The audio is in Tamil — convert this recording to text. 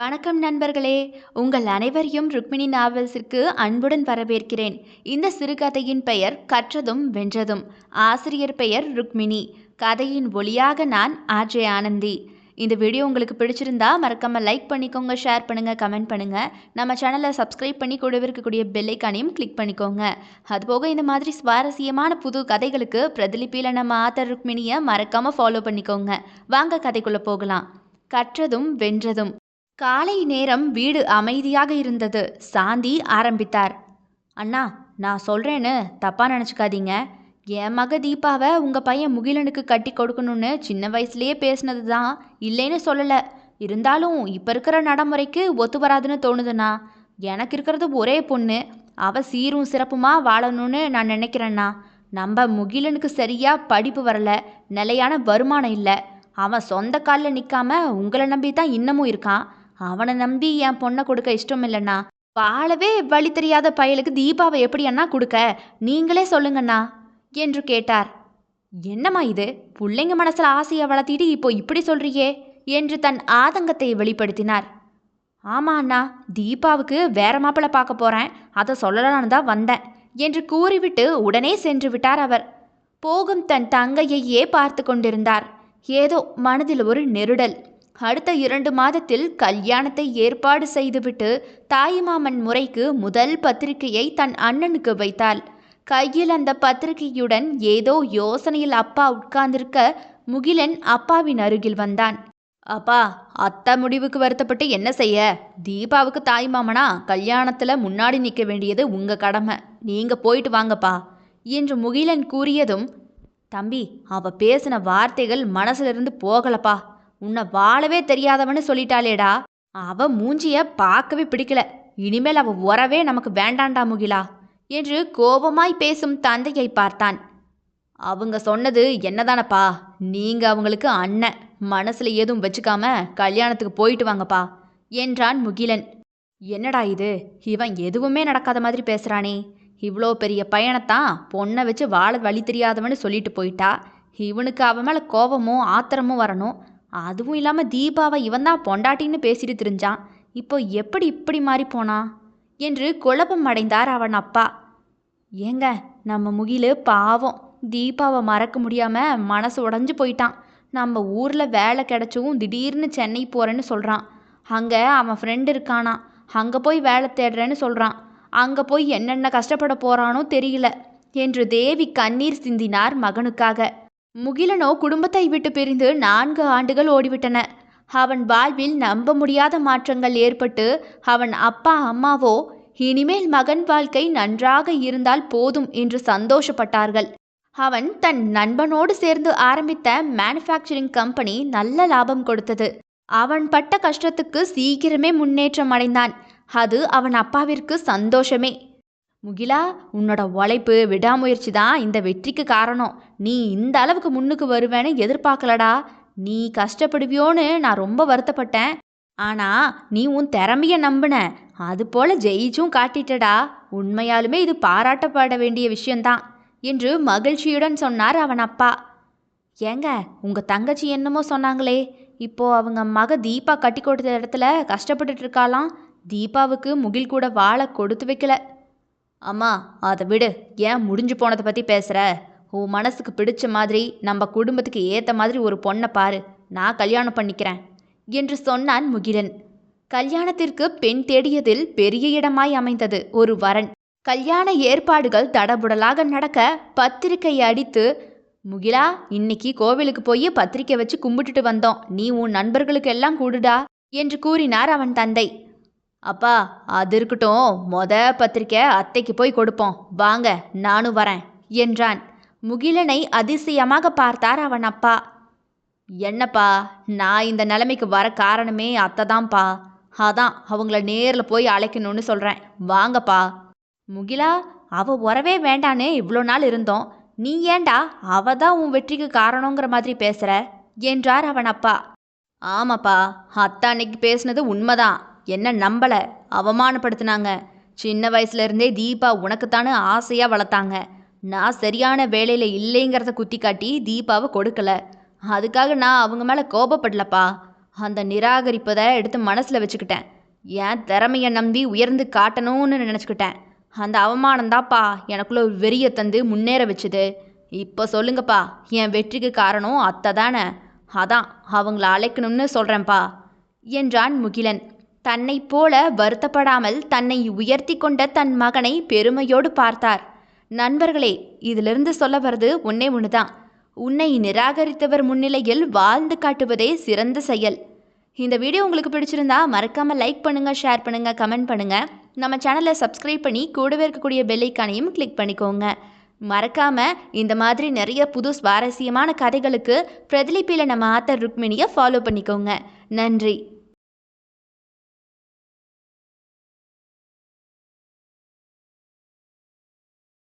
வணக்கம் நண்பர்களே. உங்கள் அனைவரையும் ருக்மிணி நாவல்ஸிற்கு அன்புடன் வரவேற்கிறேன். இந்த சிறுகதையின் பெயர் கற்றதும் வென்றதும். ஆசிரியர் பெயர் ருக்மிணி. கதையின் ஒளியாக நான் ஆர்ஜே ஆனந்தி. இந்த வீடியோ உங்களுக்கு பிடிச்சிருந்தா மறக்காம லைக் பண்ணிக்கோங்க ஷேர் பண்ணுங்க கமெண்ட் பண்ணுங்க. நம்ம சேனலை சப்ஸ்கிரைப் பண்ணி கூடவே இருக்கக்கூடிய பெல்லைக்கானையும் கிளிக் பண்ணிக்கோங்க. அதுபோக இந்த மாதிரி சுவாரஸ்யமான புது கதைகளுக்கு பிரதிலிப்பியில் நம்ம ஆத்தர் ருக்மிணியை மறக்காம ஃபாலோ பண்ணிக்கோங்க. வாங்க கதைக்குள்ளே போகலாம். கற்றதும் வென்றதும். காலை நேரம் வீடு அமைதியாக இருந்தது. சாந்தி ஆரம்பித்தார். அண்ணா நான் சொல்கிறேன்னு தப்பாக நினச்சிக்காதீங்க. என் மக தீபாவை உங்கள் பையன் முகிலனுக்கு கட்டி கொடுக்கணும்னு சின்ன வயசுலேயே பேசினது தான் இல்லைன்னு சொல்லலை. இருந்தாலும் இப்போ இருக்கிற நடைமுறைக்கு ஒத்து வராதுன்னு தோணுதுண்ணா. எனக்கு இருக்கிறது ஒரே பொண்ணு. அவ சீரும் சிறப்புமா வாழணும்னு நான் நினைக்கிறேண்ணா. நம்ம முகிலனுக்கு சரியாக படிப்பு வரல. நிலையான வருமானம் இல்லை. அவன் சொந்த காலில் நிற்காம உங்களை நம்பி தான் இன்னமும் இருக்கான். அவனை நம்பி என் பொண்ணை கொடுக்க இஷ்டம் இல்லைண்ணா. வாழவே வழி தெரியாத பயலுக்கு தீபாவை எப்படி அண்ணா கொடுக்க? நீங்களே சொல்லுங்கண்ணா என்று கேட்டார். என்னம்மா இது? பிள்ளைங்க மனசில் ஆசையை வளர்த்திட்டு இப்போ இப்படி சொல்றியே என்று தன் ஆதங்கத்தை வெளிப்படுத்தினார். ஆமா அண்ணா தீபாவுக்கு வேற மாப்பிள்ளை பார்க்க போறேன் அதை சொல்லலான்னு தான் வந்தேன் என்று கூறிவிட்டு உடனே சென்று விட்டார் அவர். போகும் தன் தங்கையையே பார்த்து கொண்டிருந்தார். ஏதோ மனதில் ஒரு நெருடல் அடுத்த இரண்டு மாதத்தில் கல்யாணத்தை ஏற்பாடு செய்துவிட்டு தாய்மாமன் முறைக்கு முதல் பத்திரிகையை தன் அண்ணனுக்கு வைத்தாள். கையில் அந்த பத்திரிகையுடன் ஏதோ யோசனையில் அப்பா உட்கார்ந்திருக்க முகிலன் அப்பாவின் அருகில் வந்தான். அப்பா அத்தை முடிவுக்கு வருத்தப்பட்டு என்ன செய்ய? தீபாவுக்கு தாய்மாமனா கல்யாணத்தில் கல்யாணத்துல முன்னாடி நிற்க வேண்டியது உங்க கடமை. நீங்க போயிட்டு வாங்கப்பா. என்று முகிலன் கூறியதும் தம்பி அவ பேசின வார்த்தைகள் மனசிலிருந்து போகலப்பா. உன்னை வாழவே தெரியாதவன்னு சொல்லிட்டாளேடா. அவ மூஞ்சிய பார்க்கவே பிடிக்கல. இனிமேல் அவ உறவே நமக்கு வேண்டாண்டா முகிலா என்று கோபமாய் பேசும் தந்தையை பார்த்தான். அவங்க சொன்னது என்னதானப்பா? நீங்க அவங்களுக்கு அண்ணன். மனசுல ஏதும் வச்சுக்காம கல்யாணத்துக்கு போயிட்டு வாங்கப்பா என்றான் முகிலன். என்னடா இது? இவன் எதுவுமே நடக்காத மாதிரி பேசுறானே. இவ்வளோ பெரிய பையனைத்தான் பொண்ணை வச்சு வாழ வழி தெரியாதவன்னு சொல்லிட்டு போயிட்டா. இவனுக்கு அவன் மேலே கோபமும் ஆத்திரமும் வரணும். அதுவும் இல்லாமல் தீபாவை இவன் தான் பொண்டாட்டின்னு பேசிட்டு திரிஞ்சான். இப்போ எப்படி இப்படி மாறி போனா? என்று குழப்பம் அடைந்தார் அவன் அப்பா. ஏங்க நம்ம முகிலு பாவம். தீபாவை மறக்க முடியாம மனசு உடஞ்சு போயிட்டான். நம்ம ஊரில் வேலை கிடைச்சவும் திடீர்னு சென்னை போகிறேன்னு சொல்கிறான் அங்கே அவன் ஃப்ரெண்டு இருக்கானா? அங்கே போய் வேலை தேடுறேன்னு சொல்கிறான் அங்கே போய் என்னென்ன கஷ்டப்பட போகிறானோ தெரியல. என்று தேவி கண்ணீர் சிந்தினார் மகனுக்காக. முகிலனோ குடும்பத்தை விட்டு பிரிந்து நான்கு ஆண்டுகள் ஓடிவிட்டன. அவன் வாழ்வில் நம்ப முடியாத மாற்றங்கள் ஏற்பட்டு அவன் அப்பா அம்மாவோ இனிமேல் மகன் வாழ்க்கை நன்றாக இருந்தால் போதும் என்று சந்தோஷப்பட்டார்கள். அவன் தன் நண்பனோடு சேர்ந்து ஆரம்பித்த மேனுஃபேக்சரிங் கம்பெனி நல்ல லாபம் கொடுத்தது. அவன் பட்ட கஷ்டத்துக்கு சீக்கிரமே முன்னேற்றம் அடைந்தான். அது அவன் அப்பாவிற்கு சந்தோஷமே. முகிலா உன்னோட உழைப்பு விடாமுயற்சி தான் இந்த வெற்றிக்கு காரணம். நீ இந்த அளவுக்கு முன்னுக்கு வருவேன்னு எதிர்பார்க்கலடா. நீ கஷ்டப்படுவியோன்னு நான் ரொம்ப வருத்தப்பட்டேன். ஆனா நீ உன் திறமைய நம்பின. அது போல ஜெயிச்சும் காட்டிட்டடா. உண்மையாலுமே இது பாராட்டப்பட வேண்டிய விஷயம்தான் என்று மகிழ்ச்சியுடன் சொன்னார் அவன் அப்பா. ஏங்க உங்க தங்கச்சி என்னமோ சொன்னாங்களே. இப்போ அவங்க மக தீபா கட்டி கொடுத்த இடத்துல கஷ்டப்பட்டுட்டு இருக்காளாம். தீபாவுக்கு முகில் கூட வாழ கொடுத்து வைக்கல. அம்மா அதை விடு. ஏன் முடிஞ்சு போனதை பற்றி பேசுகிற உன் மனசுக்கு பிடிச்ச மாதிரி நம்ம குடும்பத்துக்கு ஏற்ற மாதிரி ஒரு பொண்ணை பாரு. நான் கல்யாணம் பண்ணிக்கிறேன் என்று சொன்னான் முகிலன். கல்யாணத்திற்கு பெண் தேடியதில் பெரிய இடமாய் அமைந்தது ஒரு வரன். கல்யாண ஏற்பாடுகள் தடபுடலாக நடக்க பத்திரிக்கை அடித்து முகிலா இன்னைக்கு கோவிலுக்கு போய் பத்திரிக்கை வச்சு கும்பிட்டுட்டு வந்தோம். நீ உன் நண்பர்களுக்கு எல்லாம் கூடுடா என்று கூறினார் அவன் தந்தை. அப்பா அது இருக்கட்டும். மொத பத்திரிக்கை அத்தைக்கு போய் கொடுப்போம். வாங்க நானும் வரேன் என்றான். முகிலனை அதிசயமாக பார்த்தார் அவன் அப்பா. என்னப்பா நான் இந்த நிலைமைக்கு வர காரணமே அத்தை தான்ப்பா அதான் அவங்கள நேரில் போய் அழைக்கணும்னு சொல்கிறேன் வாங்கப்பா. முகிலா அவ உறவே வேண்டான்னு இவ்வளோ நாள் இருந்தோம். நீ ஏண்டா அவ தான் உன் வெற்றிக்கு காரணங்கிற மாதிரி பேசுகிற என்றார் அவன் அப்பா. ஆமாப்பா அத்தை அன்னைக்கு பேசுனது உண்மைதான். என்ன நம்பலை? அவமானப்படுத்தினாங்க. சின்ன வயசுலேருந்தே தீபா உனக்குத்தானே ஆசையாக வளர்த்தாங்க. நான் சரியான வேலையில் இல்லைங்கிறத குத்தி காட்டி தீபாவை கொடுக்கல. அதுக்காக நான் அவங்க மேலே கோபப்படலப்பா. அந்த நிராகரிப்பதை எடுத்து மனசில் வச்சுக்கிட்டேன். என் திறமையை நம்பி உயர்ந்து காட்டணும்னு நினச்சிக்கிட்டேன். அந்த அவமானந்தாப்பா எனக்குள்ள ஒரு வெறியை தந்து முன்னேற வச்சுது. இப்போ சொல்லுங்கப்பா என் வெற்றிக்கு காரணம் அத்தை தானே அதான் அவங்கள அழைக்கணும்னு சொல்கிறேன்ப்பா என்றான் முகிலன். தன்னைப் போல வருத்தப்படாமல் தன்னை உயர்த்தி கொண்ட தன் மகனை பெருமையோடு பார்த்தார். நண்பர்களே இதிலிருந்து சொல்ல வர்றது ஒன்னே ஒன்று தான் உன்னை நிராகரித்தவர் முன்னிலையில் வாழ்ந்து காட்டுவதே சிறந்த செயல். இந்த வீடியோ உங்களுக்கு பிடிச்சிருந்தா மறக்காமல் லைக் பண்ணுங்கள் ஷேர் பண்ணுங்கள் கமெண்ட் பண்ணுங்கள் நம்ம சேனலை சப்ஸ்கிரைப் பண்ணி கூடவே இருக்கக்கூடிய பெல்லைக்கானையும் கிளிக் பண்ணிக்கோங்க. மறக்காமல் இந்த மாதிரி நிறைய புது சுவாரஸ்யமான கதைகளுக்கு பிரதிலிப்பியில் நம்ம ஆத்தர் ருக்மிணியை ஃபாலோ பண்ணிக்கோங்க. நன்றி.